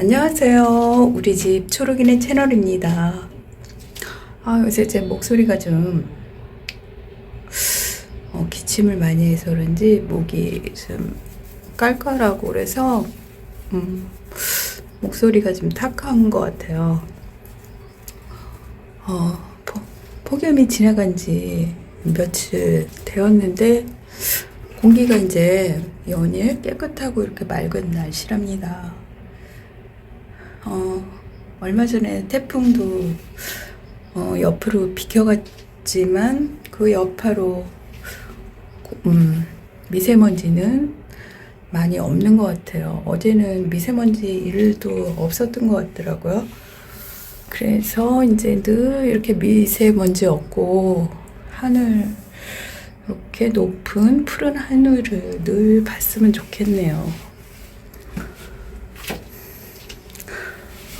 안녕하세요. 우리 집 초록이네 채널입니다. 아, 요새 제 목소리가 좀, 어, 기침을 많이 해서 그런지 목이 좀 깔깔하고 그래서, 음, 목소리가 좀 탁한 것 같아요. 어, 포, 폭염이 지나간 지 며칠 되었는데, 공기가 이제 연일 깨끗하고 이렇게 맑은 날씨랍니다. 어, 얼마 전에 태풍도 어, 옆으로 비켜갔지만 그 여파로 음, 미세먼지는 많이 없는 것 같아요. 어제는 미세먼지 일도 없었던 것 같더라고요. 그래서 이제 늘 이렇게 미세먼지 없고 하늘 이렇게 높은 푸른 하늘을 늘 봤으면 좋겠네요.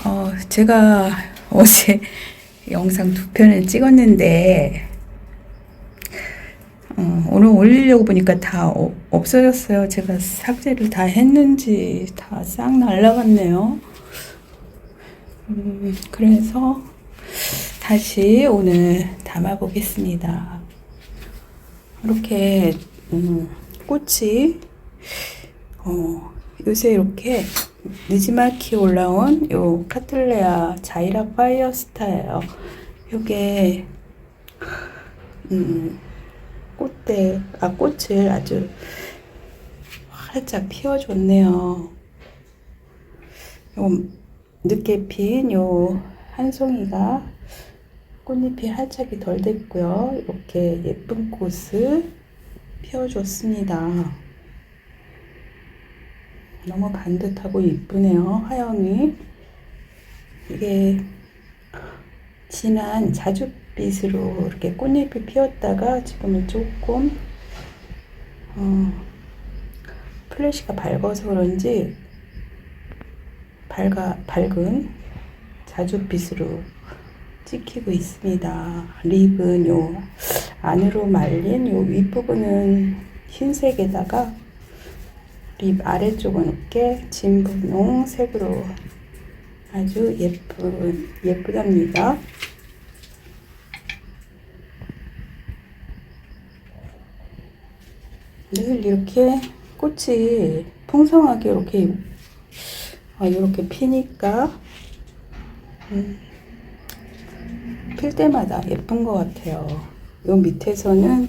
어, 제가 어제 영상 두 편을 찍었는데, 어, 오늘 올리려고 보니까 다 어- 없어졌어요. 제가 삭제를 다 했는지 다 싹 날라갔네요. 음, 그래서 다시 오늘 담아 보겠습니다. 이렇게, 음, 꽃이, 어, 요새 이렇게 느지막이 올라온 요 카틀레아 자이라 파이어스타예요. 요게 음, 꽃대 아 꽃을 아주 활짝 피워줬네요. 요 늦게 핀 요 한 송이가 꽃잎이 활짝이 덜 됐고요. 이렇게 예쁜 꽃을 피워줬습니다. 너무 반듯하고 이쁘네요. 화영이. 이게 진한 자줏빛으로 이렇게 꽃잎이 피었다가 지금은 조금 어, 플래시가 밝아서 그런지 밝아, 밝은 자줏빛으로 찍히고 있습니다. 립은 요 안으로 말린 요 윗부분은 흰색에다가 립 아래쪽은 이렇게 진 분홍 색으로 아주 예쁜 예쁘답니다. 늘 이렇게 꽃이 풍성하게 이렇게 어, 이렇게 피니까 음, 필 때마다 예쁜 것 같아요. 요 밑에서는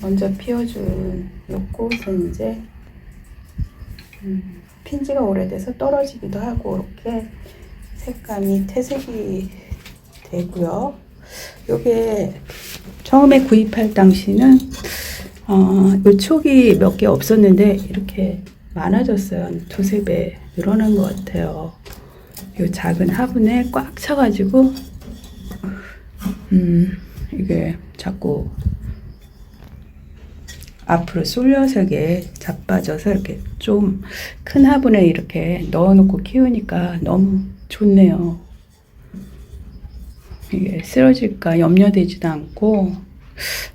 먼저 피워준 요 꽃은 이제 음, 핀지가 오래돼서 떨어지기도 하고 이렇게 색감이 퇴색이 되고요. 요게 처음에 구입할 당시는 어, 요 촉이 몇 개 없었는데 이렇게 많아졌어요. 한 두세 배 늘어난 것 같아요. 요 작은 화분에 꽉 차가지고 음, 이게 자꾸 앞으로 쏠려서 이게 자빠져서 이렇게 좀 큰 화분에 이렇게 넣어놓고 키우니까 너무 좋네요. 이게 쓰러질까 염려되지도 않고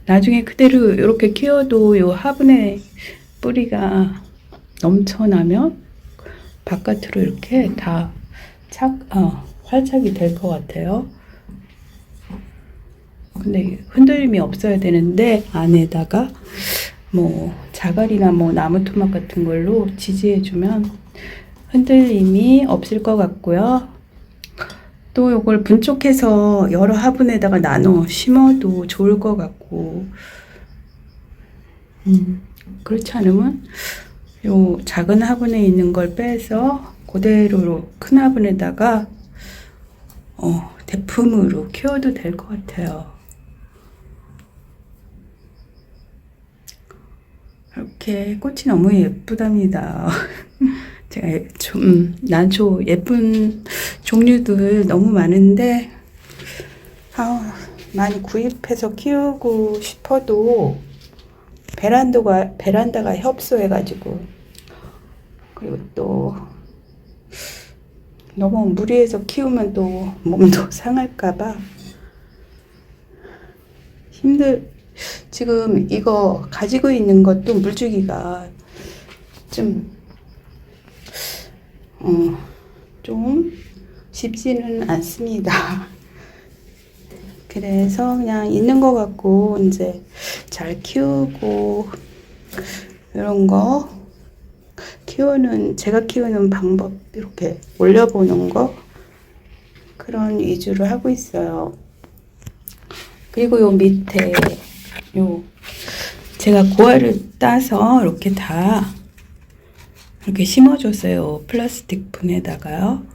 나중에 그대로 이렇게 키워도 요 화분에 뿌리가 넘쳐나면 바깥으로 이렇게 다 착, 어, 활착이 될 것 같아요. 근데 흔들림이 없어야 되는데 안에다가 뭐 자갈이나 뭐 나무 토막 같은 걸로 지지해주면 흔들림이 없을 것 같고요. 또 이걸 분촉해서 여러 화분에다가 나눠 심어도 좋을 것 같고, 음, 그렇지 않으면 요 작은 화분에 있는 걸 빼서 그대로 큰 화분에다가 어, 대품으로 키워도 될 것 같아요. 이렇게 꽃이 너무 예쁘답니다. 제가 좀 음, 난초 예쁜 종류들 너무 많은데 아, 많이 구입해서 키우고 싶어도 베란다가 베란다가 협소해가지고 그리고 또 너무 무리해서 키우면 또 몸도 상할까봐 힘들 지금 이거 가지고 있는 것도 물주기가 좀 어, 좀 쉽지는 않습니다. 그래서 그냥 있는 거 갖고 이제 잘 키우고 이런 거 키우는 제가 키우는 방법 이렇게 올려보는 거 그런 위주로 하고 있어요. 그리고 요 밑에 요 제가 고알을 따서 이렇게 다 이렇게 심어줬어요. 플라스틱 분에다가요.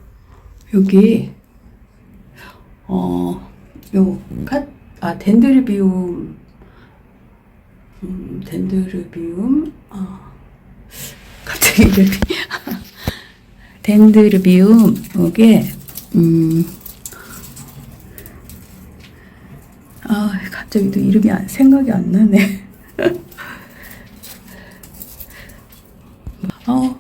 여기 어, 요 카, 아 덴드르비움 음, 덴드르비움 아 갑자기 이름이 덴드르비움 이게 음, 아 갑자기 또 이름이 안- 생각이 안 나네. 어,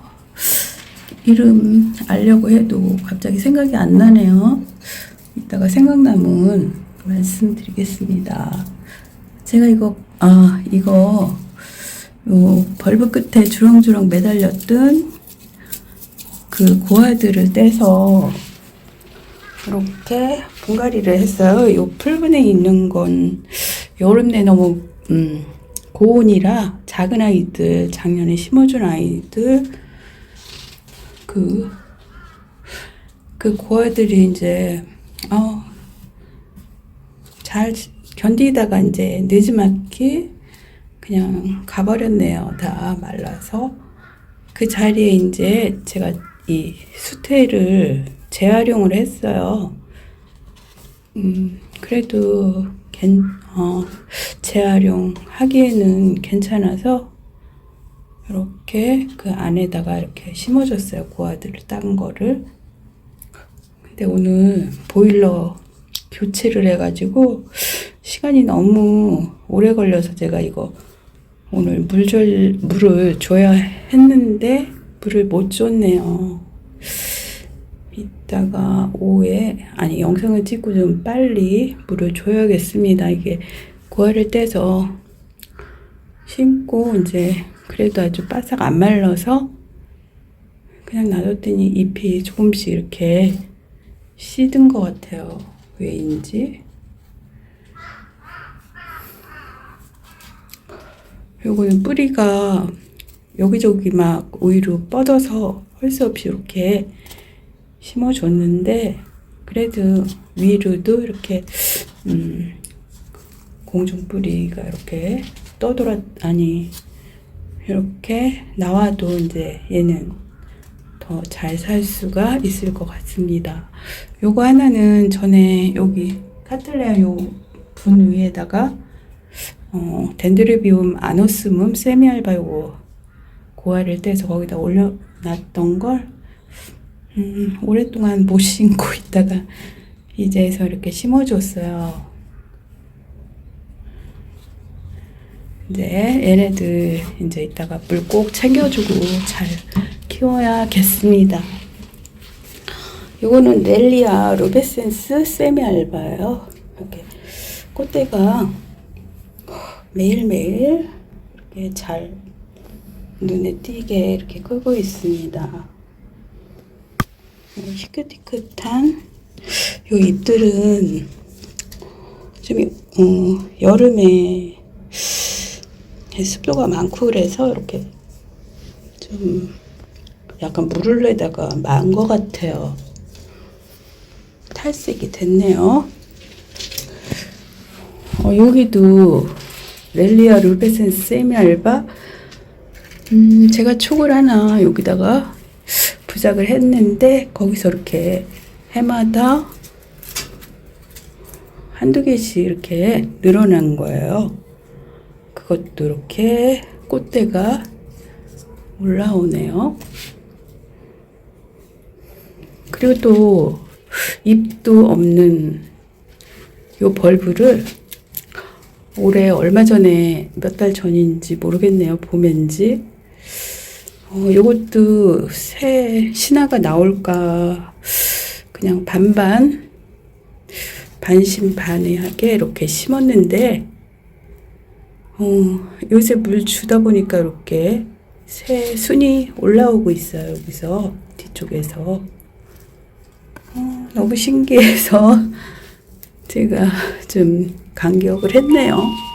이름 알려고 해도 갑자기 생각이 안 나네요. 이따가 생각나면 말씀드리겠습니다. 제가 이거, 아, 이거, 요 벌브 끝에 주렁주렁 매달렸던 그 고아들을 떼서 이렇게 분갈이를 했어요. 요 풀분에 있는 건 여름 내 너무 음, 고온이라 작은 아이들 작년에 심어준 아이들 그, 그 고아들이 이제 어, 잘 견디다가 이제 늦지막히 그냥 가버렸네요. 다 말라서 그 자리에 이제 제가 이 수태를 재활용을 했어요. 음, 그래도 괜, 어, 재활용 하기에는 괜찮아서 이렇게 그 안에다가 이렇게 심어줬어요. 고아들을 딴 거를. 근데 오늘 보일러 교체를 해가지고 시간이 너무 오래 걸려서 제가 이거 오늘 물줄 물을 줘야 했는데 물을 못 줬네요. 이따가 오후에 아니 영상을 찍고 좀 빨리 물을 줘야겠습니다. 이게 고아를 떼서 심고 이제 그래도 아주 바싹 안 말라서 그냥 놔뒀더니 잎이 조금씩 이렇게 시든 것 같아요. 왜인지. 요거는 뿌리가 여기저기 막 우위로 뻗어서 할수 없이 이렇게 심어줬는데 그래도 위로도 이렇게 음, 공중 뿌리가 이렇게 떠돌아 아니 이렇게 나와도 이제 얘는 더 잘 살 수가 있을 것 같습니다. 요거 하나는 전에 여기 카틀레아 요분 위에다가 어, 덴드르비움 아노스문 세미알바 요거 고아를 떼서 거기다 올려놨던 걸 음, 오랫동안 못 심고 있다가 이제서 이렇게 심어줬어요. 이제 얘네들 이제 이따가 물 꼭 챙겨주고 잘 키워야겠습니다. 요거는 넬리아 루베센스 세미알바예요. 이렇게 꽃대가 매일매일 이렇게 잘 눈에 띄게 이렇게 끄고 있습니다. 희끗희끗한 요 잎들은 좀 어, 여름에 습도가 많고 그래서 이렇게 좀 약간 물을 내다가 만 것 같아요. 탈색이 됐네요. 어, 여기도 렐리아 루베센스 세미알바 음, 제가 촉을 하나 여기다가 부작을 했는데 거기서 이렇게 해마다 한두 개씩 이렇게 늘어난 거예요. 그것도 이렇게 꽃대가 올라오네요. 그리고 또 잎도 없는 요 벌브를 올해 얼마 전에 몇 달 전인지 모르겠네요. 봄인지. 어, 요것도 새 신화가 나올까 그냥 반반 반신반의하게 이렇게 심었는데 어, 요새 물 주다 보니까 이렇게 새 순이 올라오고 있어요. 여기서 뒤쪽에서 너무 신기해서 제가 좀 감격을 했네요.